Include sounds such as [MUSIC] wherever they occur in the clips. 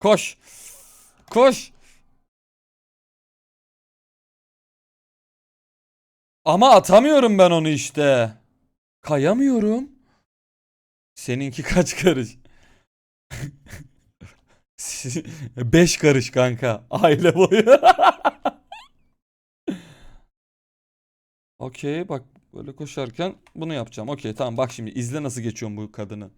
Koş. Koş. Ama atamıyorum ben onu işte. Kayamıyorum. Seninki [LAUGHS] kaç karış? [LAUGHS] Beş karış kanka. Aile boyu. [LAUGHS] Okey bak böyle koşarken bunu yapacağım. Okey tamam bak şimdi izle nasıl geçiyorum bu kadını.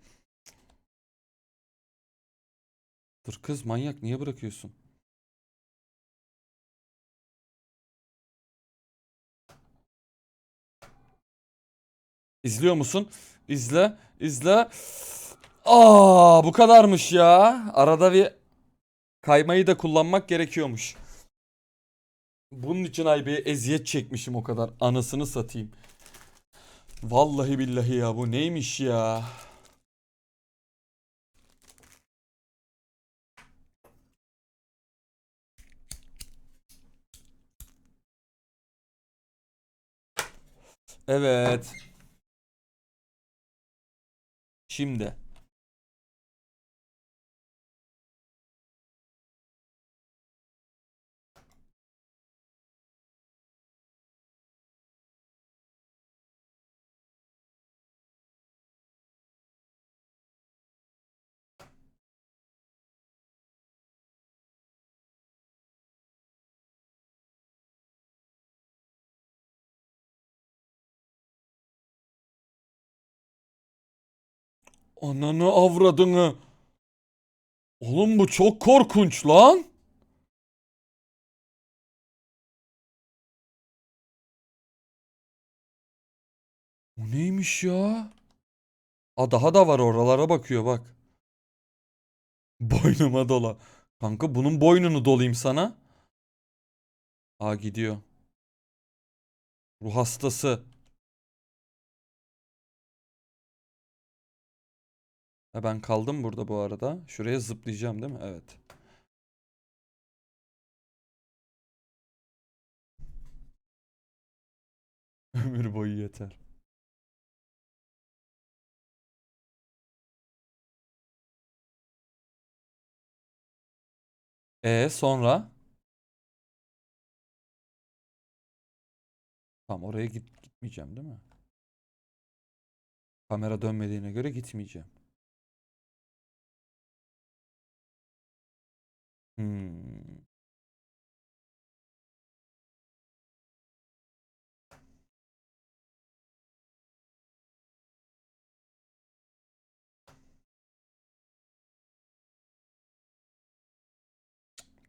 Dur kız manyak niye bırakıyorsun? İzliyor musun? İzle, izle. Aa, bu kadarmış ya. Arada bir kaymayı da kullanmak gerekiyormuş. Bunun için ay bir eziyet çekmişim o kadar. Anasını satayım. Vallahi billahi ya bu neymiş ya? Evet. Şimdi. Ananı avradını. Oğlum bu çok korkunç lan. Bu neymiş ya? Aa daha da var oralara bakıyor bak. Boynuma dola. Kanka bunun boynunu dolayım sana. Aa gidiyor. Ruh hastası. Ben kaldım burada bu arada. Şuraya zıplayacağım değil mi? Evet. [LAUGHS] Ömür boyu yeter. E sonra? Tamam oraya git gitmeyeceğim değil mi? Kamera dönmediğine göre gitmeyeceğim. Hmm.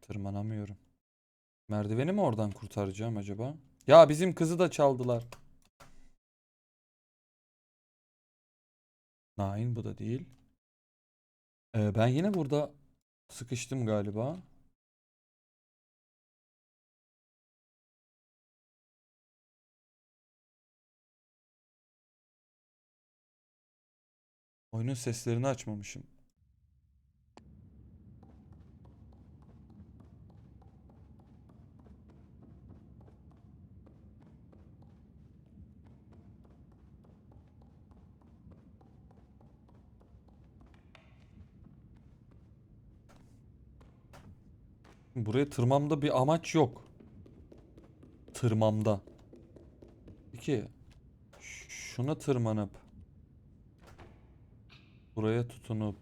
Tırmanamıyorum. Merdiveni mi oradan kurtaracağım acaba? Ya bizim kızı da çaldılar. Nine bu da değil. Ee, ben yine burada sıkıştım galiba. Oyunun seslerini açmamışım. Buraya tırmamda bir amaç yok. Tırmamda. Ş- şuna tırmanıp buraya tutunup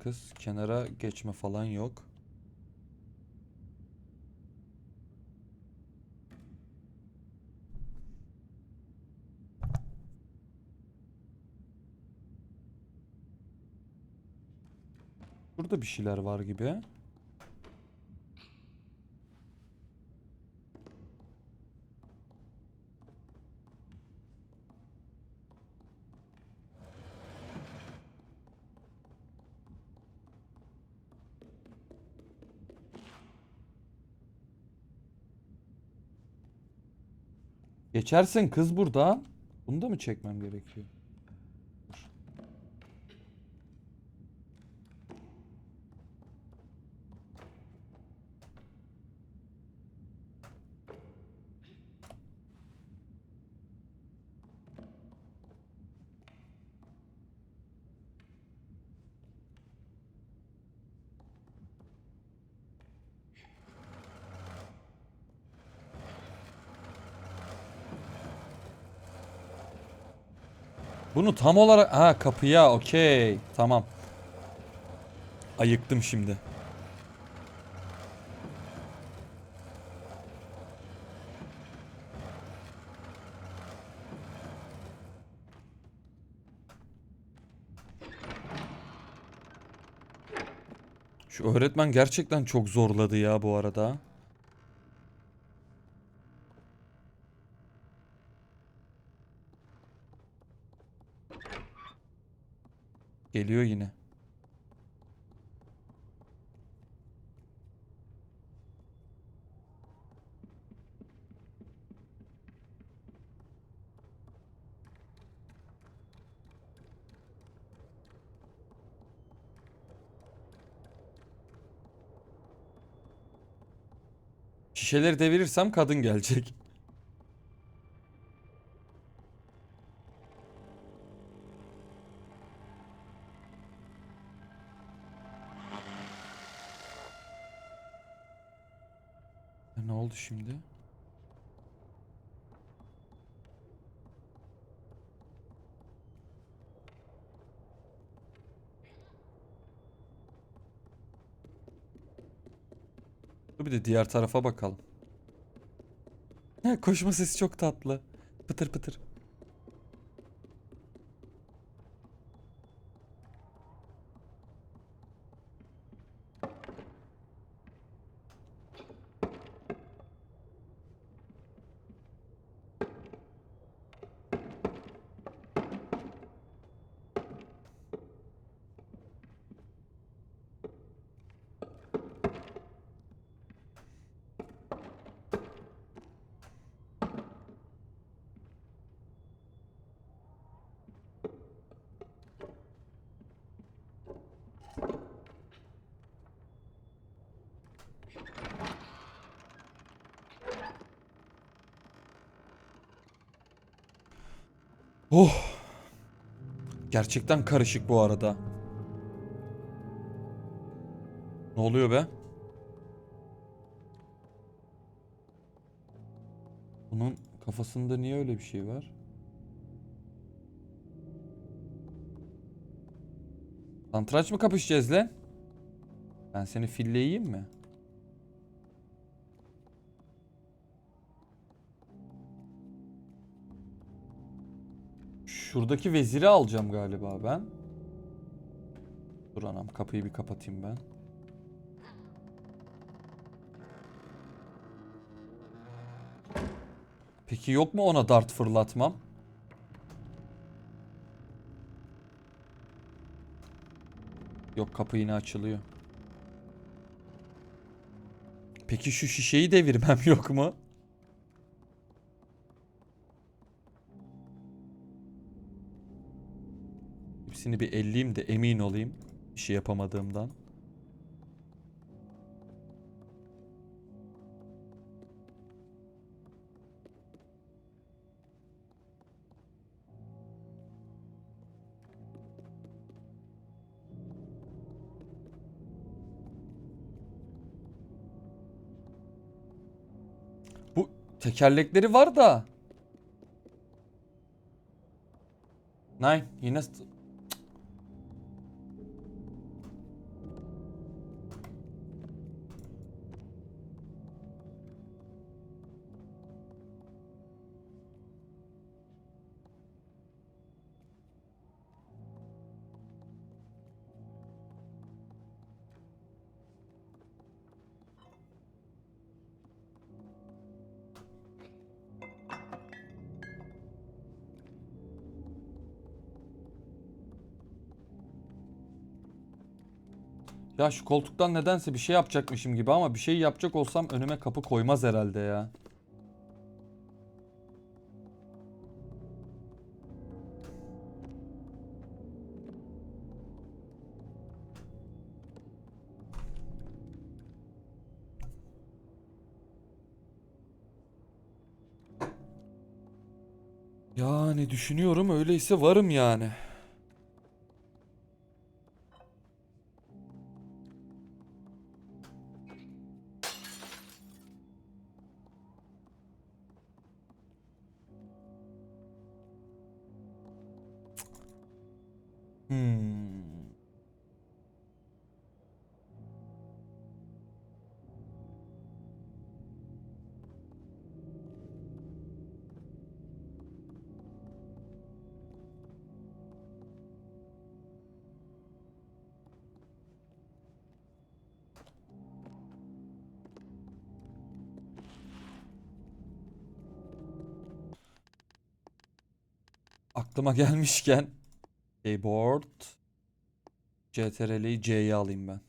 kız kenara geçme falan yok. Burada bir şeyler var gibi. Geçersin kız burada. Bunu da mı çekmem gerekiyor? Bunu tam olarak ha kapıya okey tamam. Ayıktım şimdi. Şu öğretmen gerçekten çok zorladı ya bu arada. Geliyor yine. Şişeleri devirirsem kadın gelecek. Ne oldu şimdi? Dur bir de diğer tarafa bakalım. Koşma sesi çok tatlı. Pıtır pıtır. Oh. Gerçekten karışık bu arada. Ne oluyor be? Bunun kafasında niye öyle bir şey var? Santraç mı kapışacağız lan? Ben seni filleyeyim mi? Şuradaki veziri alacağım galiba ben. Dur anam kapıyı bir kapatayım ben. Peki yok mu ona dart fırlatmam? Yok kapı yine açılıyor. Peki şu şişeyi devirmem [LAUGHS] yok mu? Hepsini bir elleyeyim de emin olayım. Bir şey yapamadığımdan. Bu tekerlekleri var da. Nine yine Ya şu koltuktan nedense bir şey yapacakmışım gibi ama bir şey yapacak olsam önüme kapı koymaz herhalde ya. Yani düşünüyorum öyleyse varım yani. Aklıma gelmişken keyboard CTRL'yi C'ye alayım ben.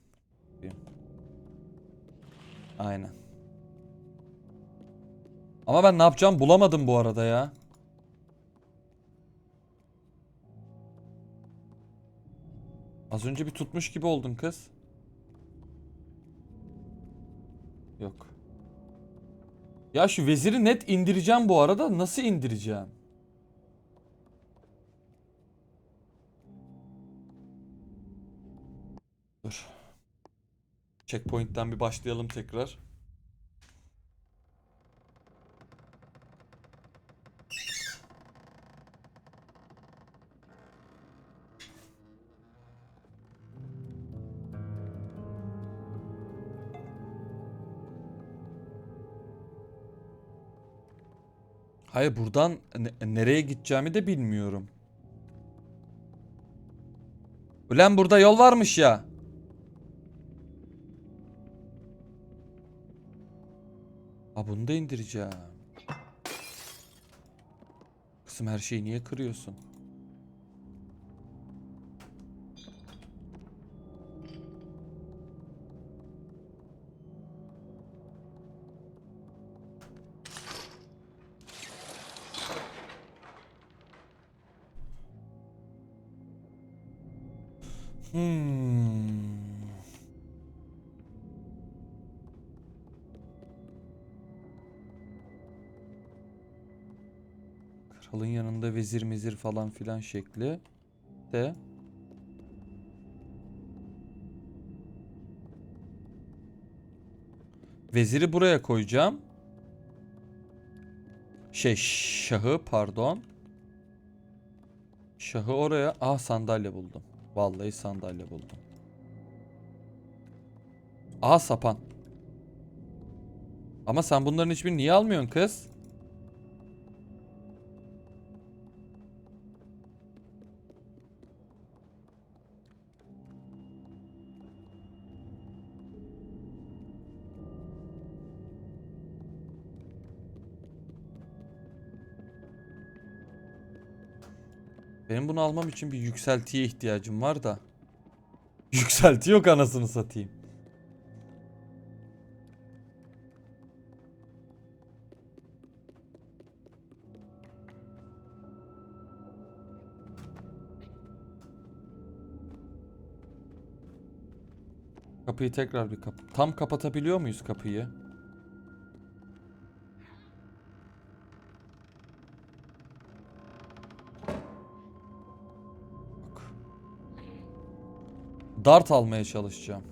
Aynen. Ama ben ne yapacağım bulamadım bu arada ya. Az önce bir tutmuş gibi oldun kız. Yok. Ya şu veziri net indireceğim bu arada. Nasıl indireceğim? Dur. Checkpoint'ten bir başlayalım tekrar. Hayır buradan ne- nereye gideceğimi de bilmiyorum. Ulan burada yol varmış ya. Bunu da indireceğim. Kızım her şeyi niye kırıyorsun? Hmm. Vezir mezir falan filan şekli de Veziri buraya koyacağım. Şey şahı pardon. Şahı oraya. Ah sandalye buldum. Vallahi sandalye buldum. Aha sapan. Ama sen bunların hiçbirini niye almıyorsun kız? Benim bunu almam için bir yükseltiye ihtiyacım var da. [LAUGHS] Yükselti yok anasını satayım. Kapıyı tekrar bir kap. Tam kapatabiliyor muyuz kapıyı? Dart almaya çalışacağım.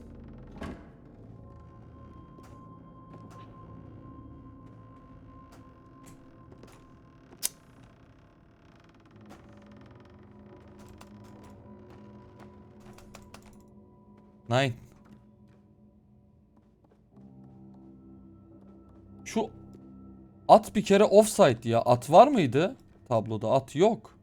Nine. Şu at bir kere offside ya. At var mıydı? Tabloda at yok.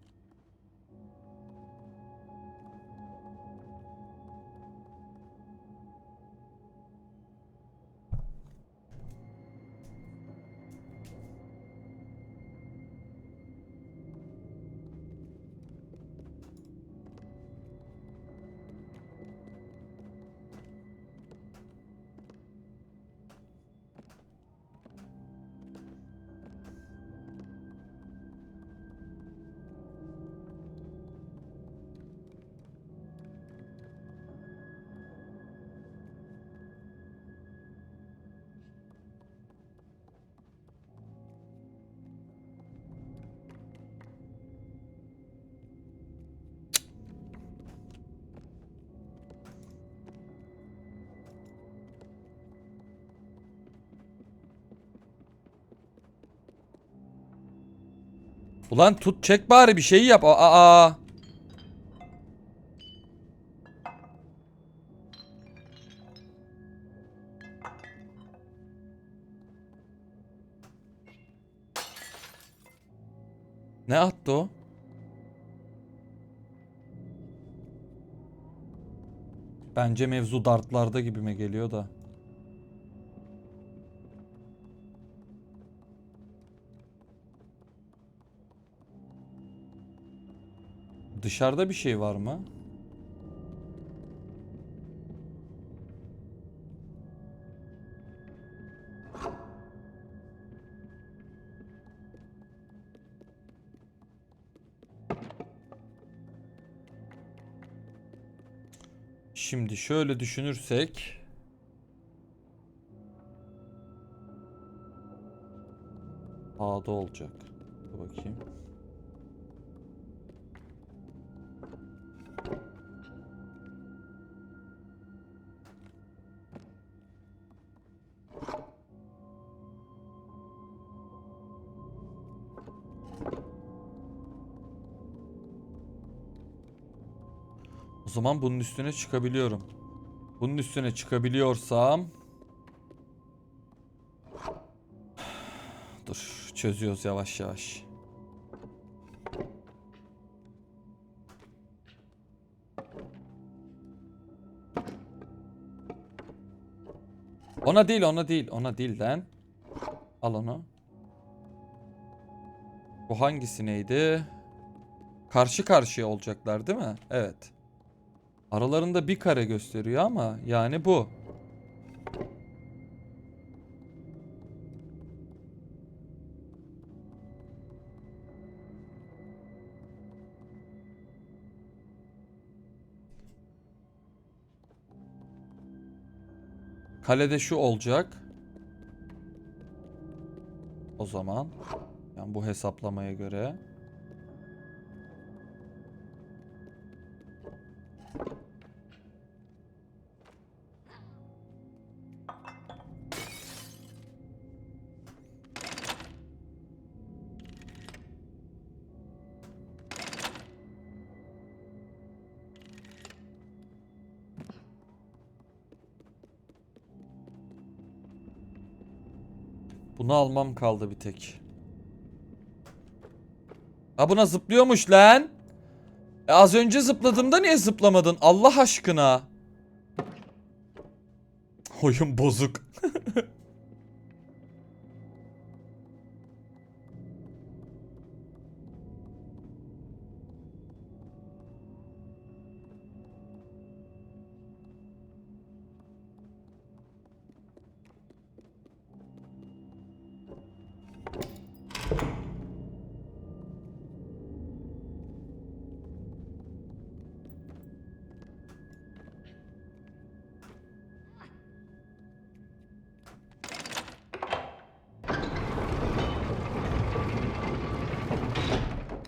Ulan tut çek bari bir şey yap. Aa. aa. Ne attı o? Bence mevzu dartlarda gibime geliyor da. Dışarıda bir şey var mı? Şimdi şöyle düşünürsek A'da olacak. Bakayım. Zaman bunun üstüne çıkabiliyorum. Bunun üstüne çıkabiliyorsam [SIGHS] Dur çözüyoruz yavaş yavaş. Ona değil ona değil ona değil lan. Al onu. Bu hangisi neydi? Karşı karşıya olacaklar değil mi? Evet. Aralarında bir kare gösteriyor ama yani bu. Kalede şu olacak. O zaman yani bu hesaplamaya göre Bunu almam kaldı bir tek. Ha buna zıplıyormuş lan. E az önce zıpladığımda niye zıplamadın? Allah aşkına. Oyun bozuk. [LAUGHS]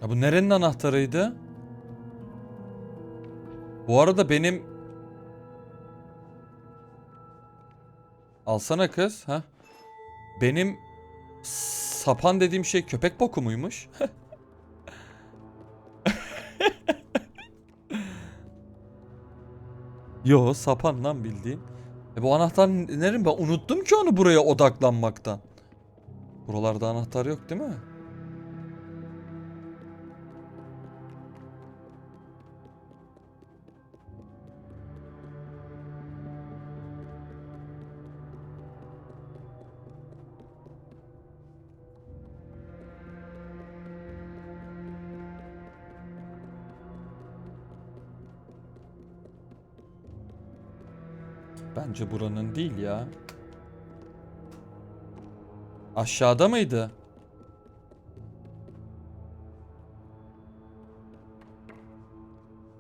Ya bu nerenin anahtarıydı? Bu arada benim Alsana kız, ha? Benim sapan dediğim şey köpek boku muymuş? [LAUGHS] Yo, sapan lan bildiğin. E bu anahtar nerin ben unuttum ki onu buraya odaklanmaktan. Buralarda anahtar yok değil mi? Bence buranın değil ya. Aşağıda mıydı?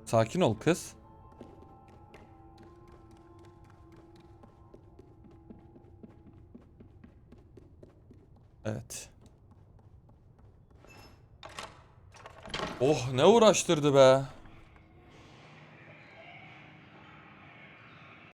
Sakin ol kız. Evet. Oh ne uğraştırdı be.